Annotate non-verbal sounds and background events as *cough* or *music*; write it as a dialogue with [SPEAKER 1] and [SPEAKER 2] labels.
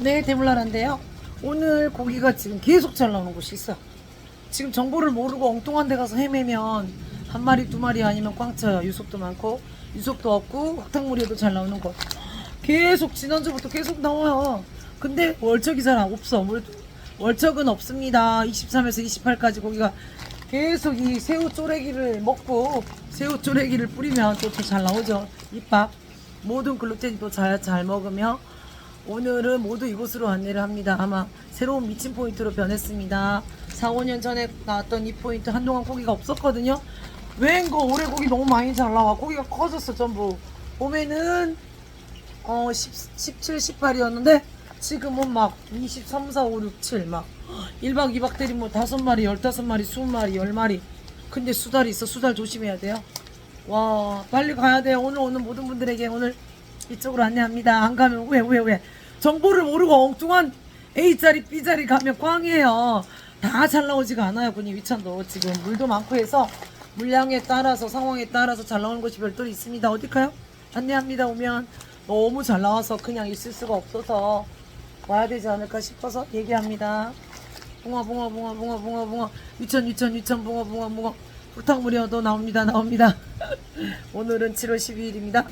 [SPEAKER 1] 네, 대물라란데요. 오늘 고기가 지금 계속 잘 나오는 곳이 있어. 지금 정보를 모르고 엉뚱한 데 가서 헤매면 한 마리, 두 마리 아니면 꽝 쳐요. 유속도 많고, 유속도 없고, 확탕물에도 잘 나오는 곳. 계속, 지난주부터 계속 나와요. 근데 월척이 잘 없어. 월- 월척은 없습니다. 23에서 28까지 고기가 계속 이 새우 쪼래기를 먹고, 새우 쪼래기를 뿌리면 또 잘 나오죠. 입밥. 모든 글루텐이 또 잘, 잘 먹으며, 오늘은 모두 이곳으로 안내를 합니다. 아마 새로운 미친 포인트로 변했습니다. 4, 5년 전에 나왔던 이 포인트 한동안 고기가 없었거든요. 웬거 올해 고기 너무 많이 잘 나와. 고기가 커졌어 전부. 봄에는 어 10, 17, 18이었는데 지금은 막 23, 4, 5, 6, 7 막 1박 2박 때리면 뭐 5마리, 15마리, 20마리, 10마리. 근데 수달이 있어. 수달 조심해야 돼요. 와 빨리 가야 돼요. 오늘 오는 모든 분들에게 오늘 이쪽으로 안내합니다. 안 가면 왜 왜 왜? 정보를 모르고 엉뚱한 A자리 B자리 가면 꽝이에요. 다 잘 나오지가 않아요. 군이 위천도 지금 물도 많고 해서 물량에 따라서 상황에 따라서 잘 나오는 곳이 별도로 있습니다. 어디 가요? 안내합니다. 오면 너무 잘 나와서 그냥 있을 수가 없어서 와야 되지 않을까 싶어서 얘기합니다. 붕어 붕어 붕어 붕어 붕어 붕어 위천 위천 위천 붕어 붕어 붕어 불탕물이어도 나옵니다 나옵니다 *laughs* 오늘은 7월 12일입니다